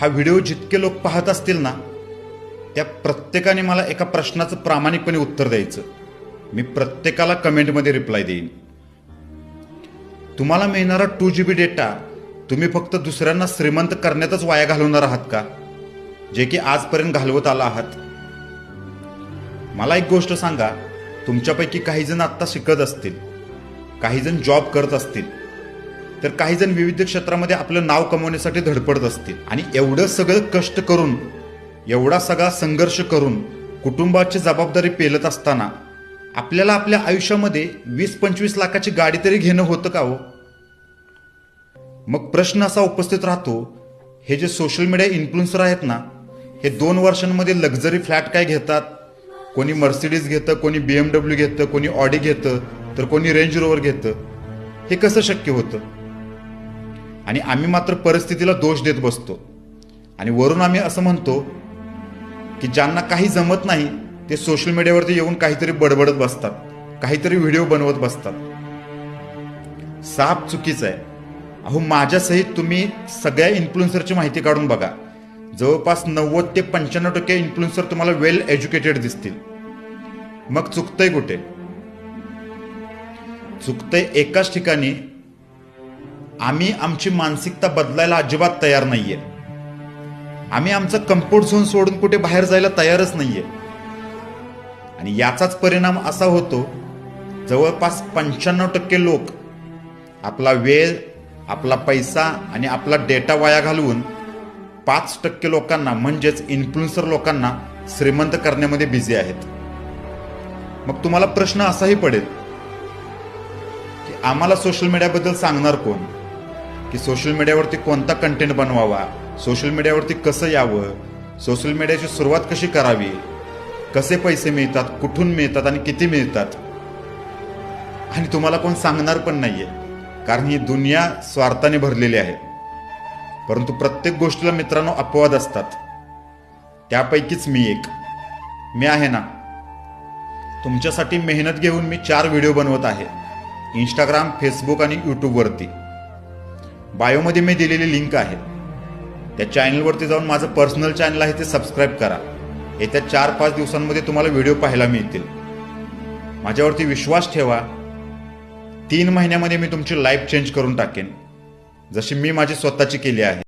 हा व्हिडिओ जितके लोक पाहत असतील ना त्या प्रत्येकाने मला एका प्रश्नाचं प्रामाणिकपणे उत्तर द्यायचं. मी प्रत्येकाला कमेंटमध्ये रिप्लाय देईन. तुम्हाला मिळणारा टू जी बी डेटा तुम्ही फक्त दुसऱ्यांना श्रीमंत करण्यातच वाया घालवणार आहात का? जे की आजपर्यंत घालवत आला आहात. मला एक गोष्ट सांगा तुमच्यापैकी काही जण आत्ता शिकत असतील काही जण जॉब करत असतील. तर काही जण विविध क्षेत्रामध्ये आपलं नाव कमवण्यासाठी धडपडत असतील. आणि एवढं सगळं कष्ट करून एवढा सगळा संघर्ष करून कुटुंबाची जबाबदारी पेलत असताना आपल्याला आपल्या आयुष्यामध्ये वीस पंचवीस लाखाची गाडी तरी घेणं होतं का हो? मग प्रश्न असा उपस्थित राहतो हे जे सोशल मीडिया इन्फ्लुएन्सर आहेत ना हे दोन वर्षांमध्ये लक्झरी फ्लॅट काय घेतात? कोणी मर्सिडीज घेतं कोणी बी एम डब्ल्यू घेतं कोणी ऑडी घेतं तर कोणी रेंज रोवर घेतं. हे कसं शक्य होतं? आणि आम्ही मात्र परिस्थितीला दोष देत बसतो. आणि वरून आम्ही असं म्हणतो की ज्यांना काही जमत नाही ते सोशल मीडियावरती येऊन काहीतरी बडबडत बसतात काहीतरी व्हिडिओ बनवत बसतात. साप चुकीचं आहे. अहो माझ्यासहित तुम्ही सगळ्या इन्फ्लुएन्सरची माहिती काढून बघा. जवळपास नव्वद ते पंच्याण्णव टक्के इन्फ्लुएन्सर तुम्हाला वेल एज्युकेटेड दिसतील. मग चुकतंय कुठे? चुकतंय एकाच ठिकाणी आम्ही आमची मानसिकता बदलायला अजिबात तयार नाहीये. आम्ही आमचं कम्फर्ट झोन सोडून कुठे बाहेर जायला तयारच नाहीये. आणि याचाच परिणाम असा होतो जवळपास पंच्याण्णव टक्के लोक आपला वेळ आपला पैसा आणि आपला डेटा वाया घालवून पाच टक्के लोकांना म्हणजेच इन्फ्लुएन्सर लोकांना श्रीमंत करण्यामध्ये बिझी आहेत. मग तुम्हाला प्रश्न असाही पडेल की आम्हाला सोशल मीडियाबद्दल सांगणार कोण? की सोशल मीडियावरती कोणता कंटेंट बनवावा? सोशल मीडियावरती कसं यावं? सोशल मीडियाची सुरुवात कशी करावी? कसे पैसे मिळतात? कुठून मिळतात आणि किती मिळतात? आणि तुम्हाला कोण सांगणार पण नाहीये. कारण ही दुनिया स्वार्थाने भरलेली आहे. परंतु प्रत्येक गोष्टीला मित्रांनो अपवाद असतात. त्यापैकीच मी एक. मी आहे ना. तुमच्यासाठी मेहनत घेऊन मी चार व्हिडिओ बनवत आहे. इंस्टाग्राम फेसबुक आणि यूट्यूबवरती बायोमध्ये मी दिलेली लिंक आहे. त्या चॅनलवरती जाऊन माझं पर्सनल चॅनल आहे ते सबस्क्राईब करा. येत्या चार पाच दिवसांमध्ये तुम्हाला व्हिडिओ पाहायला मिळतील. माझ्यावरती विश्वास ठेवा. तीन महिन्यामध्ये मी तुमची लाईफ चेंज करून टाकेन. जशी मी माझी स्वतःची केली आहे.